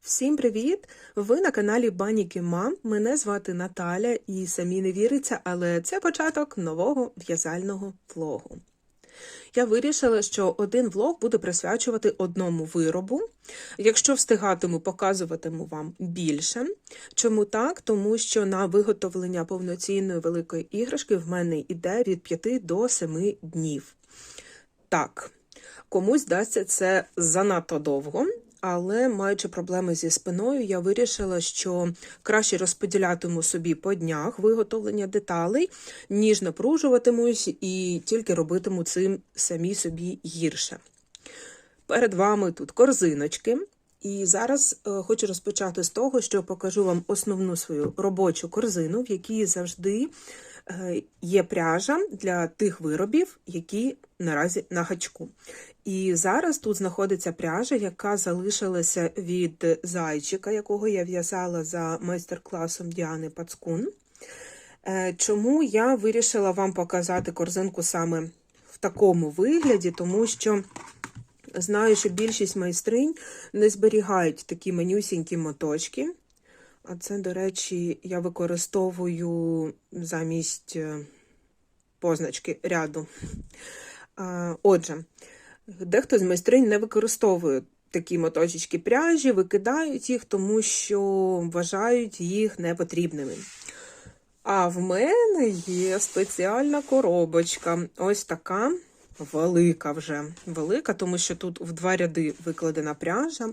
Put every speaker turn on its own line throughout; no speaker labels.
Всім привіт! Ви на каналі Баніки Мам. Мене звати Наталя і самі не віриться, але це початок нового в'язального влогу. Я вирішила, що один влог буде присвячувати одному виробу. Якщо встигатиму, показуватиму вам більше. Чому так? Тому що на виготовлення повноцінної великої іграшки в мене йде від 5 до 7 днів. Так, комусь дасться це занадто довго. Але маючи проблеми зі спиною, я вирішила, що краще розподілятиму собі по днях виготовлення деталей, ніж напружуватимусь і тільки робитиму цим самі собі гірше. Перед вами тут корзиночки. І зараз е, хочу розпочати з того, що покажу вам основну свою робочу корзину, в якій завжди є пряжа для тих виробів, які наразі на гачку. І зараз тут знаходиться пряжа, яка залишилася від зайчика, якого я в'язала за майстер-класом Діани Пацкун. Е, Чому я вирішила вам показати корзинку саме в такому вигляді, тому що знаю, що більшість майстринь не зберігають такі манюсінькі моточки. А це, до речі, я використовую замість е, позначки ряду. Отже, дехто з майстринь не використовує такі моточечки пряжі, викидають їх, тому що вважають їх непотрібними. А в мене є спеціальна коробочка. Ось така велика вже. Велика, тому що тут в два ряди викладена пряжа,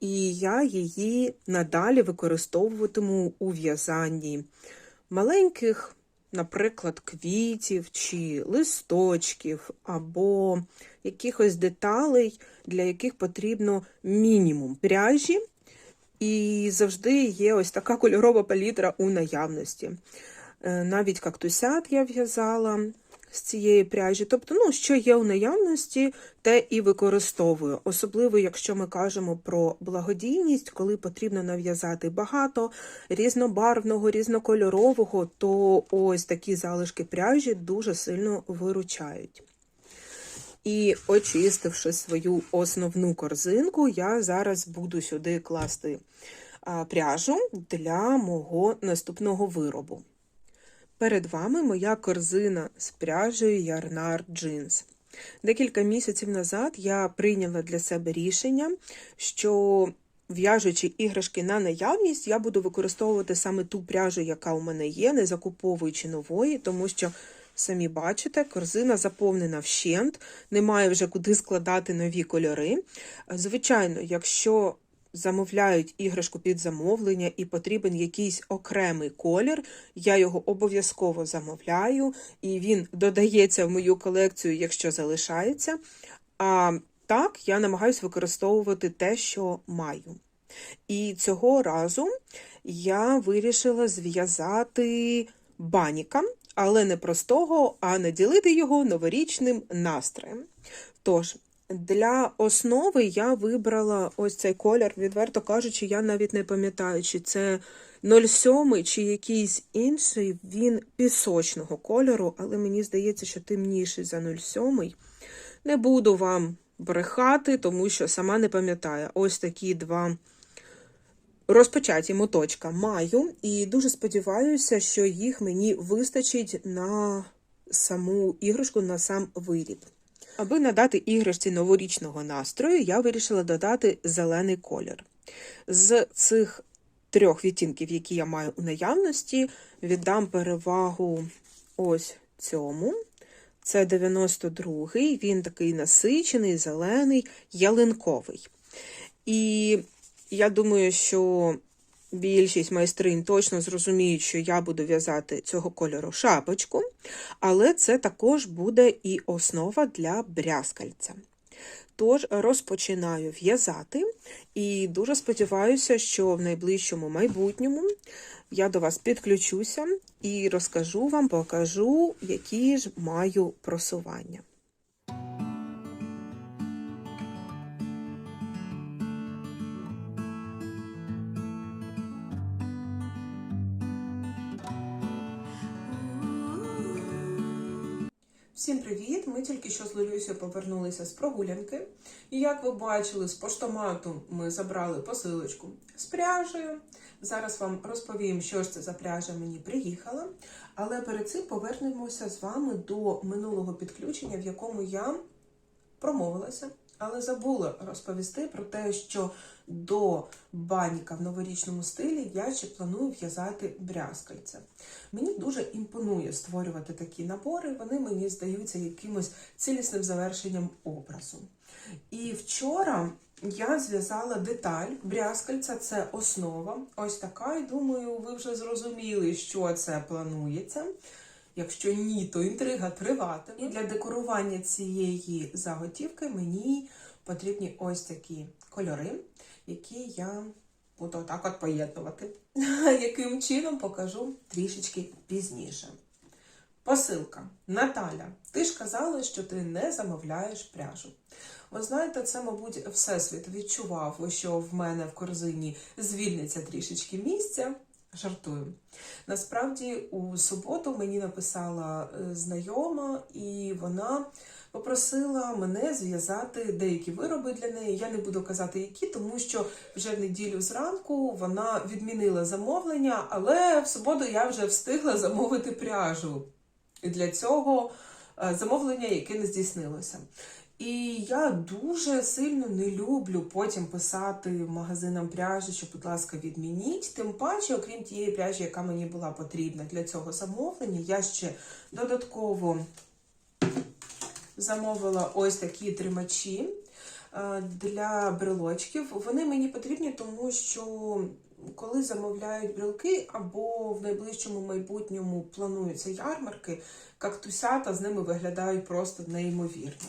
і я її надалі використовуватиму у в'язанні маленьких наприклад, квітів чи листочків, або якихось деталей, для яких потрібно мінімум пряжі, і завжди є ось така кольорова палітра у наявності. Е, навіть кактусят я в'язала з цієї пряжі. Тобто, ну, що є у наявності, те і використовую. Особливо, якщо ми кажемо про благодійність, коли потрібно нав'язати багато різнобарвного, різнокольорового, то ось такі залишки пряжі дуже сильно виручають. І очистивши свою основну корзинку, я зараз буду сюди класти пряжу для мого наступного виробу. Перед вами моя корзина з пряжею Ярнар Джинс. Декілька місяців назад я прийняла для себе рішення, що в'яжучи іграшки на наявність, я буду використовувати саме ту пряжу, яка у мене є, не закуповуючи нової, тому що. Самі бачите, корзина заповнена вщент, немає вже куди складати нові кольори. Звичайно, якщо замовляють іграшку під замовлення і потрібен якийсь окремий колір, я його обов'язково замовляю, і він додається в мою колекцію, якщо залишається. А так, я намагаюся використовувати те, що маю. І цього разу я вирішила зв'язати баніка, але не простого, а наділити його новорічним настроєм. Тож, для основи я вибрала ось цей колір, відверто кажучи, я навіть не пам'ятаю, чи це 07 чи якийсь інший, він пісочного кольору, але мені здається, що темніший за 07. Не буду вам брехати, тому що сама не пам'ятаю. Ось такі два розпочаті моточка маю, і дуже сподіваюся, що їх мені вистачить на саму іграшку, на сам виріб. Аби надати іграшці новорічного настрою, я вирішила додати зелений колір. З цих трьох відтінків, які я маю у наявності, віддам перевагу ось цьому. Це 92-й, він такий насичений, зелений, ялинковий. І я думаю, що більшість майстринь точно зрозуміють, що я буду в'язати цього кольору шапочку, але це також буде і основа для брязкальця. Тож розпочинаю в'язати і дуже сподіваюся, що в найближчому майбутньому я до вас підключуся і розкажу вам, покажу, які ж маю просування. Всім привіт! Ми тільки що з Лолюсю повернулися з прогулянки. І як ви бачили, з поштомату ми забрали посилочку з пряжею. Зараз вам розповім, що ж це за пряжа мені приїхала. Але перед цим повернемося з вами до минулого підключення, в якому я промовилася, але забула розповісти про те, що до баніка в новорічному стилі я ще планую в'язати брязкальця. Мені дуже імпонує створювати такі набори, вони мені здаються якимось цілісним завершенням образу. І вчора я зв'язала деталь брязкальця, це основа. Ось така, і думаю, ви вже зрозуміли, що це планується. Якщо ні, то інтрига триватиме. І для декорування цієї заготівки мені потрібні ось такі кольори, які я буду отак от поєднувати. Яким чином покажу трішечки пізніше. Посилка. Наталя, ти ж казала, що ти не замовляєш пряжу. Ви знаєте, це, мабуть, Всесвіт відчував, що в мене в корзині звільниться трішечки місця. Жартую. Насправді, у суботу мені написала е, знайома, і вона попросила мене зв'язати деякі вироби для неї. Я не буду казати, які, тому що вже в неділю зранку вона відмінила замовлення, але в суботу я вже встигла замовити пряжу. І для цього е, замовлення, яке не здійснилося. І я дуже сильно не люблю потім писати магазинам пряжі, що, будь ласка, відмініть. Тим паче, окрім тієї пряжі, яка мені була потрібна для цього замовлення, я ще додатково замовила ось такі тримачі е, для брелочків. Вони мені потрібні, тому що коли замовляють брелки або в найближчому майбутньому плануються ярмарки, кактусята з ними виглядають просто неймовірно.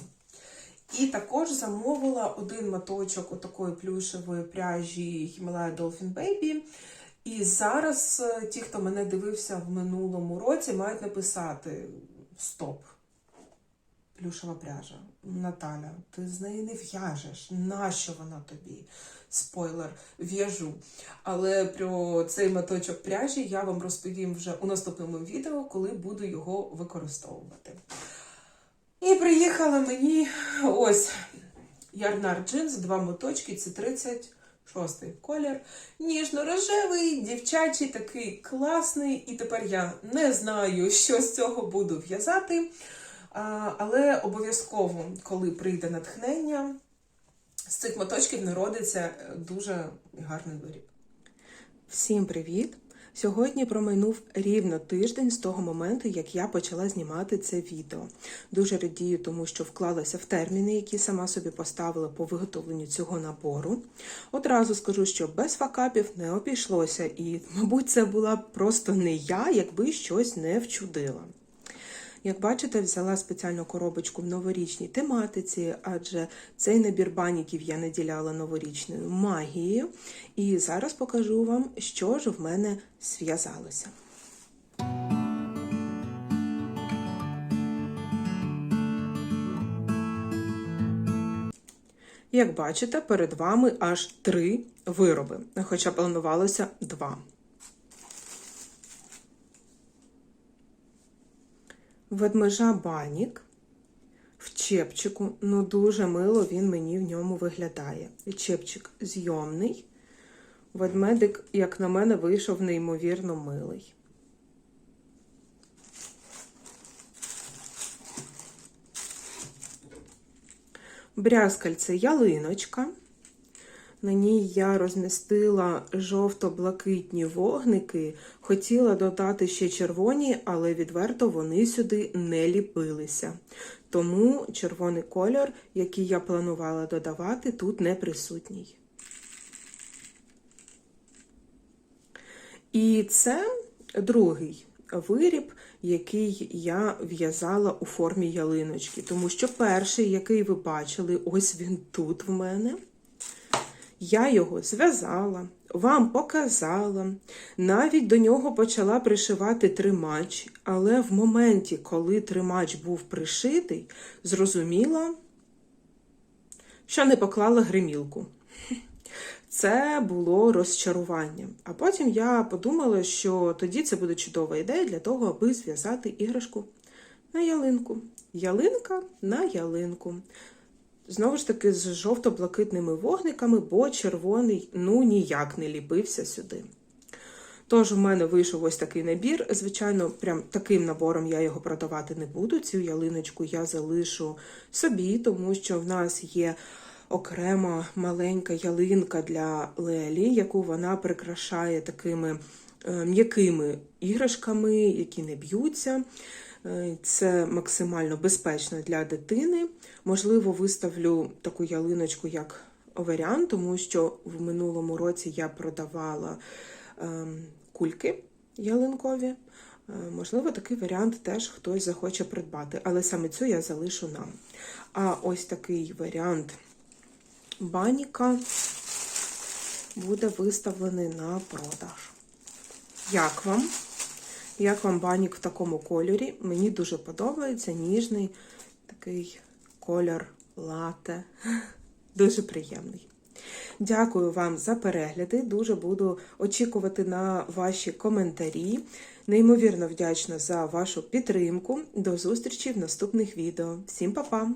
І також замовила один моточок отакої плюшевої пряжі Himalaya Dolphin Baby. І зараз е, ті, хто мене дивився в минулому році, мають написати Стоп. Плюшева пряжа. Наталя, ти з неї не в'яжеш. Нащо вона тобі? Спойлер, в'яжу. Але про цей моточок пряжі я вам розповім вже у наступному відео, коли буду його використовувати. І приїхала мені ось Ярнар джинс, два моточки, це 36 колір. Ніжно-рожевий, дівчачий, такий класний. І тепер я не знаю, що з цього буду в'язати. Але обов'язково, коли прийде натхнення, з цих моточків народиться дуже гарний виріб. Всім привіт! Сьогодні промайнув рівно тиждень з того моменту, як я почала знімати це відео. Дуже радію, тому що вклалася в терміни, які сама собі поставила по виготовленню цього набору. Одразу скажу, що без факапів не обійшлося, і, мабуть, це була просто не я, якби щось не вчудила. Як бачите, взяла спеціальну коробочку в новорічній тематиці, адже цей набір баніків я наділяла новорічною магією. І зараз покажу вам, що ж в мене зв'язалося. Як бачите, перед вами аж три вироби, хоча планувалося два. Ведмежа банік в чепчику, ну дуже мило він мені в ньому виглядає. Чепчик зйомний. Ведмедик, як на мене, вийшов неймовірно милий. Брязкальце ялиночка. На ній я розмістила жовто-блакитні вогники, хотіла додати ще червоні, але відверто вони сюди не ліпилися. Тому червоний кольор, який я планувала додавати, тут не присутній. І це другий виріб, який я в'язала у формі ялиночки. Тому що перший, який ви бачили, ось він тут в мене. Я його зв'язала, вам показала, навіть до нього почала пришивати тримач, але в моменті, коли тримач був пришитий, зрозуміла, що не поклала гримілку. Це було розчарування. А потім я подумала, що тоді це буде чудова ідея для того, аби зв'язати іграшку на ялинку. ялинка на ялинку. Знову ж таки, з жовто-блакитними вогниками, бо червоний ну ніяк не ліпився сюди. Тож, у мене вийшов ось такий набір. Звичайно, прям таким набором я його продавати не буду. Цю ялиночку я залишу собі, тому що в нас є окрема маленька ялинка для Лелі, яку вона прикрашає такими е, м'якими іграшками, які не б'ються. Е, Це максимально безпечно для дитини. Можливо, виставлю таку ялиночку як варіант, тому що в минулому році я продавала ем, кульки ялинкові. Е, Можливо, такий варіант теж хтось захоче придбати, але саме цю я залишу нам. А ось такий варіант баніка буде виставлений на продаж. Як вам? Як вам банік в такому кольорі? Мені дуже подобається ніжний такий колір лате. Дуже приємний. Дякую вам за перегляди. Дуже буду очікувати на ваші коментарі. Неймовірно вдячна за вашу підтримку. До зустрічі в наступних відео. Всім па-па!